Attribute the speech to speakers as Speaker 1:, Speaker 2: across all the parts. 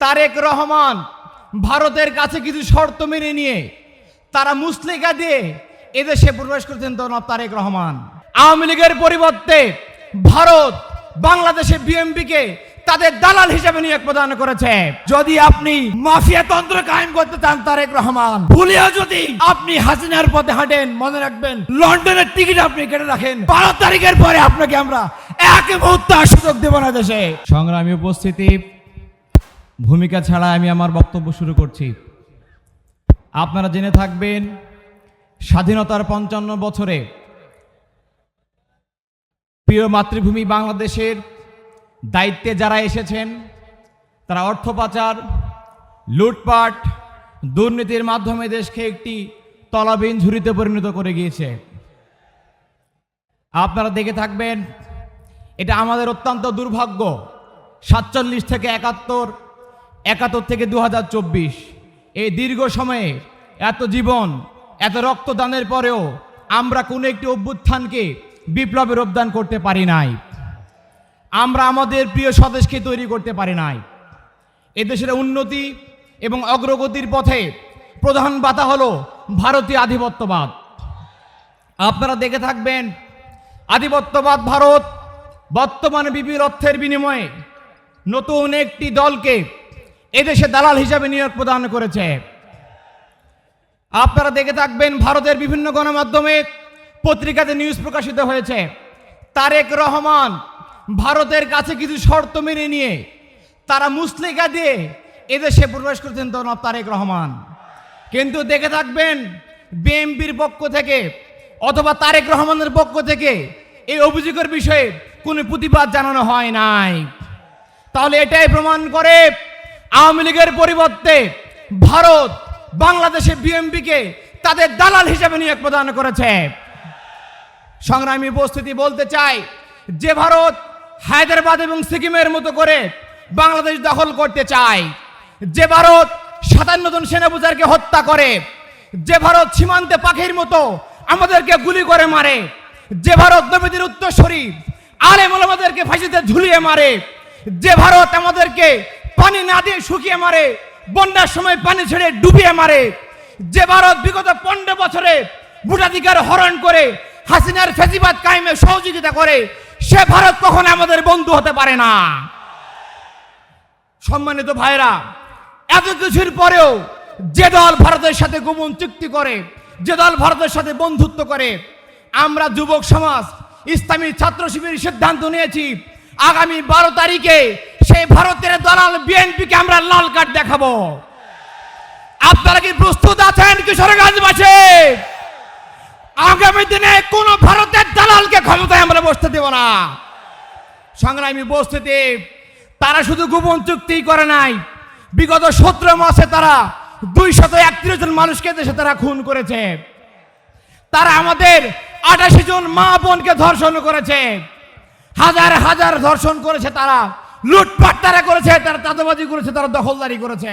Speaker 1: তারেক রহমান ভারতের কাছে কিছু শর্ত মেনে নিয়ে তারা মুসলিকা দিয়ে এদেশে প্রবেশ করেছেন জনাব তারেক রহমান। আওয়ামী লীগের পরিবর্তে ভারত বাংলাদেশে বিএমপিকে তাদের দালাল হিসেবে নিয়োগ প্রদান করেছে। যদি আপনি মাফিয়া তন্ত্র কায়েম করতে চান তারেক রহমান, ভুলেও যদি আপনি হাসিনার পথে হাঁটেন, মনে রাখবেন লন্ডনের টিকিট আপনি কেটে রাখেন। বারো তারিখের পরে আপনাকে আমরা এক মুহূর্ত সুযোগ দেব না দেশে। সংগ্রামী উপস্থিতি ভূমিকা ছাড়া আমি আমার বক্তব্য শুরু করছি। আপনারা জেনে থাকবেন, স্বাধীনতার পঞ্চান্ন বছরে প্রিয় মাতৃভূমি বাংলাদেশের দায়িত্বে যারা এসেছেন, তারা অর্থ পাচার, লুটপাট, দুর্নীতির মাধ্যমে দেশকে একটি তলাবিন ঝুড়িতে পরিণত করে গিয়েছে। আপনারা দেখে থাকবেন, এটা আমাদের অত্যন্ত দুর্ভাগ্য, সাতচল্লিশ থেকে একাত্তর একাত্তর থেকে দু হাজার চব্বিশ। এই দীর্ঘ সময়ে এত জীবন, এত রক্তদানের পরেও আমরা কোনো একটি অভ্যুত্থানকে বিপ্লবের অবদান করতে পারি নাই। আমরা আমাদের প্রিয় স্বদেশকে তৈরি করতে পারি নাই। এদেশের উন্নতি এবং অগ্রগতির পথে প্রধান বাধা হলো ভারতীয় আধিপত্যবাদ। আপনারা দেখে থাকবেন, আধিপত্যবাদ ভারত বর্তমানে বিপুল অর্থের বিনিময়ে নতুন একটি দলকে এদেশে দালাল হিসাবে নিয়োগ প্রদান করেছে। আপনারা দেখে থাকবেন ভারতের বিভিন্ন গণমাধ্যমে পত্রিকাতে নিউজ প্রকাশিত হয়েছে। তারেক রহমান ভারতের কাছে কিছু শর্ত মেনে নিয়ে তারা মুসলিকা দিয়ে এদেশে প্রবেশ করেছেন জনাব তারেক রহমান। কিন্তু দেখে থাকবেন বিএমপির পক্ষ থেকে অথবা তারেক রহমানের পক্ষ থেকে এই অভিযোগের বিষয়ে কোনো প্রতিবাদ জানানো হয় নাই। তাহলে এটাই প্রমাণ করে আওয়ামী লীগের পরিবর্তে ভারত বাংলাদেশে বিএমপিকে তাদের দালাল হিসেবে নিয়োগ প্রদান করেছে। সংগ্রামী উপস্থিতি বলতে চাই যে ভারত হায়দ্রাবাদ এবং সিকিমের মতো করে বাংলাদেশ দখল করতে চায়। যে ভারত সাতান্ন জন সেনাপূজারকে হত্যা করে। যে ভারত সীমান্তে পাখির মতো আমাদেরকে গুলি করে মারে। যে ভারত নবীদের উত্তরসূরি আলেম আমাদেরকে ফাঁসিতে ঝুলিয়ে মারে। যে ভারত আমাদেরকে পানি না দিয়ে শুকিয়ে মারে, বন্যার সময় পানি ছেড়ে ডুবিয়ে মারে। যে ভারত বিগত পনেরো বছরে ভোটাধিকার হরণ করে, হাসিনার ফেসিবাদ কায়েমে সহযোগিতা করে, সে ভারত কখন আমাদের বন্ধু হতে পারে না। সম্মানিত ভাইরা এত কিছুর পরেও যে দল ভারতের সাথে গোপন চুক্তি করে, যে দল ভারতের সাথে বন্ধুত্ব করে, আমরা যুবক সমাজ, ইসলামী ছাত্র শিবির সিদ্ধান্ত নিয়েছি, আগামী বারো তারিখে সেই ভারতের দলাল বিএনপিকে আমরা লাল কার্ড দেখাবো। আপনারা কি প্রস্তুত আছেন, কিশোরগঞ্জবাসী? আগামী দিনে কোন ভারতের দালালকে ক্ষমতায় আমরা বসতে দেব না। সংগ্রামী উপস্থিতি তারা শুধু গোপন চুক্তি করে নাই, বিগত সতেরো মাসে তারা দুই শত একত্রিশ জন মানুষকে দেশে তারা খুন করেছে। তারা আমাদের আটাশি জন মা বোনকে ধর্ষণ করেছে। হাজার হাজার ধর্ষণ করেছে তারা। লুটপাট তারা করেছে, তারা চাঁদাবাজি করেছে, তারা দখলদারি করেছে।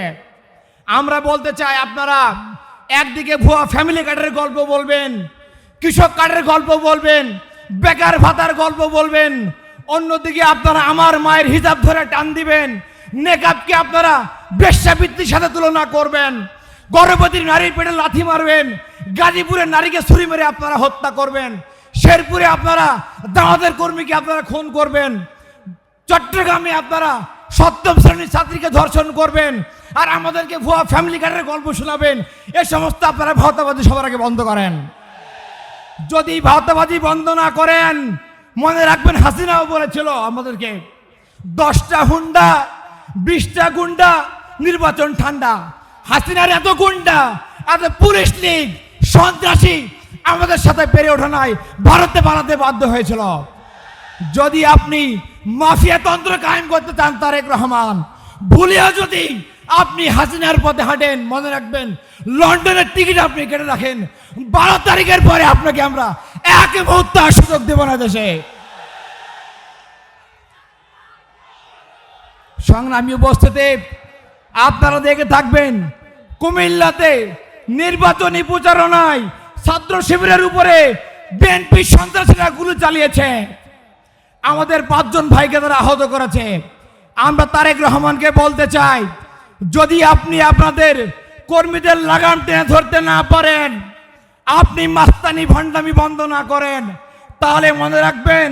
Speaker 1: আমরা বলতে চাই আপনারা, একদিকে ভুয়া ফ্যামিলি কার্ডের গল্প বলবেন, কৃষক কার্ডের গল্প বলবেন, বেকার ভাতার গল্প বলবেন, অন্যদিকে আপনারা আমার মায়ের হিসাব ধরে টান দিবেন, নেকাবকে আপনারা বেশ্যাবৃত্তির সাথে তুলনা করবেন, গর্ভবতী নারীর পেটে লাথি মারবেন, গাজীপুরের নারীকে ছুরি মেরে আপনারা হত্যা করবেন, শেরপুরে আপনারা দাওয়াতের কর্মীকে আপনারা খুন করবেন চট্টগ্রামে আপনারা সপ্তম শ্রেণির ছাত্রীকে ধর্ষণ করবেন আর আমাদেরকে ভুয়া ফ্যামিলি কার্ডের গল্প শোনাবেন। এ সমস্ত আপনারা ভাওতাবাদী সবার আগে বন্ধ করেন। যদি ভাওতাবাদী বন্ধ না করেন, মনে রাখবেন হাসিনাও বলেছিল আমাদেরকে, দশটা হুন্ডা, বিশটা গুন্ডা, নির্বাচন ঠান্ডা। হাসিনার এত গুন্ডা, এত পুলিশ লীগ, সন্ত্রাসী আমাদের সাথে পেরে ওঠা নাই। ভারতে বানাতে বাধ্য হয়েছিল। যদি আপনি মাফিয়া তন্ত্র কায়েম করতে চান তারেক রহমান। ভুলেও যদি আপনি হাসিনার পথে হাঁটেন, মনে রাখবেন, লন্ডনের টিকিট আপনি কেটে রাখেন। বারো তারিখের পরে আপনাকে আমরা এক মুহূর্ত সুযোগ দেব না দেশে। সংগ্রামী উপস্থিতি আপনারা দেখে থাকবেন, কুমিল্লাতে নির্বাচনী প্রচারণায় ছাত্র শিবিরের উপরে বিএনপি সন্ত্রাসীরা গুলি চালিয়েছে। আমাদের পাঁচজন ভাইকে তারা আহত করেছে। আমরা তারেক রহমানকে বলতে চাই, যদি আপনি আপনাদের কর্মীদের লাগাম টেনে ধরতে না পারেন, আপনি মাস্তানি ভণ্ডামি বন্ধ না করেন, তাহলে মনে রাখবেন,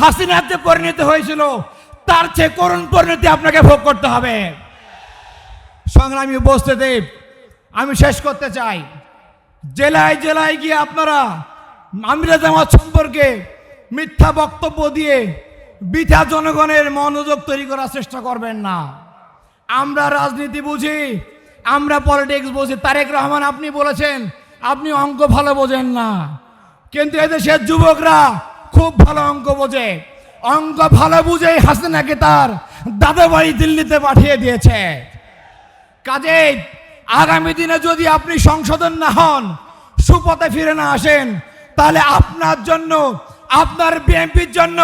Speaker 1: হাসিনার যে পরিণতি হয়েছিল, তার চেয়ে করুণ পরিণতি আপনাকে ভোগ করতে হবে। সংগ্রামী উপস্থিতি, আমি শেষ করতে চাই। জেলায় জেলায় গিয়ে আপনারা আমিরা জামাত সম্পর্কে মিথ্যা বক্তব্য দিয়ে বৃথা জনগণের মনোযোগ তৈরি করার চেষ্টা করবেন না। আমরা রাজনীতি বুঝি, আমরা পলিটিক্স বুঝি। তারেক রহমান আপনি বলেছেন, আপনি অঙ্ক ভালো বোঝেন না। কিন্তু এদেশের যুবকরা খুব ভালো অঙ্ক বোঝে। অঙ্ক ভালো বুঝেই হাসিনাকে তার দাদা দিল্লিতে পাঠিয়ে দিয়েছে। কাজেই আগামী দিনে যদি আপনি সংশোধন না হন, সুপথে ফিরে না আসেন, তাহলে আপনার জন্য আপনার বিএনপির জন্য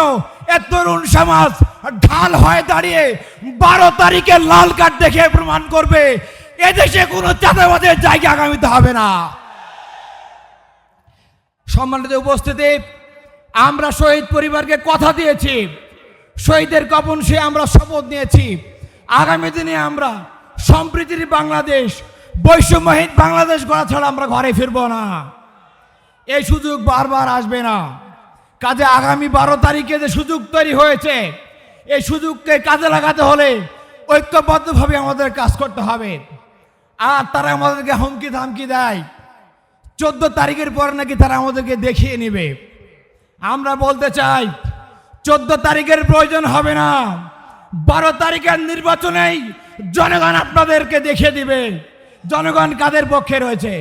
Speaker 1: তরুণ সমাজ ঢাল হয়ে দাঁড়িয়ে বারো তারিখে লাল কার্ড দেখে প্রমাণ করবে, এদেশে কোনো চাঁদাবাদের জায়গা আগামীতে হবে না। সম্মানিত উপস্থিতি, আমরা শহীদ পরিবারকে কথা দিয়েছি, শহীদের কপন সে আমরা শপথ নিয়েছি। আগামী দিনে আমরা সম্প্রীতির বাংলাদেশ, বৈষম্যহীন বাংলাদেশ গড়া ছাড়া আমরা ঘরে ফিরবো না। এই সুযোগ বারবার আসবে না। কাজে আগামী বারো তারিখে যে সুযোগ তৈরি হয়েছে, এই সুযোগকে কাজে লাগাতে হলে ঐক্যবদ্ধভাবে আমাদের কাজ করতে হবে। আর তারা আমাদেরকে হুমকি ধামকি দেয়। চোদ্দ তারিখের পর নাকি তারা আমাদেরকে দেখিয়ে নেবে। আমরা বলতে চাই, চোদ্দ তারিখের প্রয়োজন হবে না। বারো তারিখের নির্বাচনেই জনগণ আপনাদেরকে দেখিয়ে দিবে, জনগণ কাদের পক্ষে রয়েছে।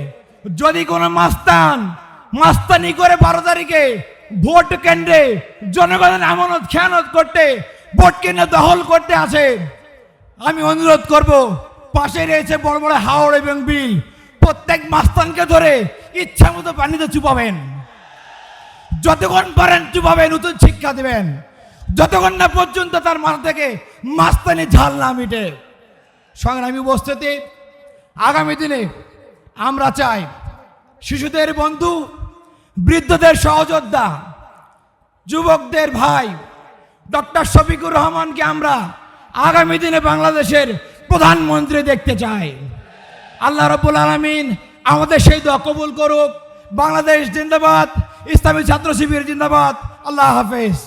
Speaker 1: যদি কোনো মাস্তান, মাস্তানি করে বারো তারিখে ভোট কেন্দ্রে জনগণের আমানত খেয়ানত করতে, ভোট কেন্দ্রে দখল করতে আসে আমি অনুরোধ করব, পাশে রয়েছে বড় বড় হাওড় এবং বিল প্রত্যেক মাস্তানকে ধরে ইচ্ছা মতো পানিতে চুপাবেন। যতক্ষণ পারেন চুপাবেন নতুন শিক্ষা দেবেন। যতক্ষণ না পর্যন্ত তার মাথা থেকে মাস্তানি ঝাল না মিটে। সংগ্রামী উপস্থিতি, আগামী দিনে আমরা চাই, শিশুদের বন্ধু বৃদ্ধদের সহযোদ্ধা, যুবকদের ভাই, ডক্টর শফিকুর রহমানকে আমরা আগামী দিনে বাংলাদেশের প্রধানমন্ত্রী দেখতে চাই। আল্লাহ রবুল আলমিন আমাদের সেই দোয়া কবুল করুক। বাংলাদেশ জিন্দাবাদ, ইসলামী ছাত্র শিবির জিন্দাবাদ। আল্লাহ হাফেজ।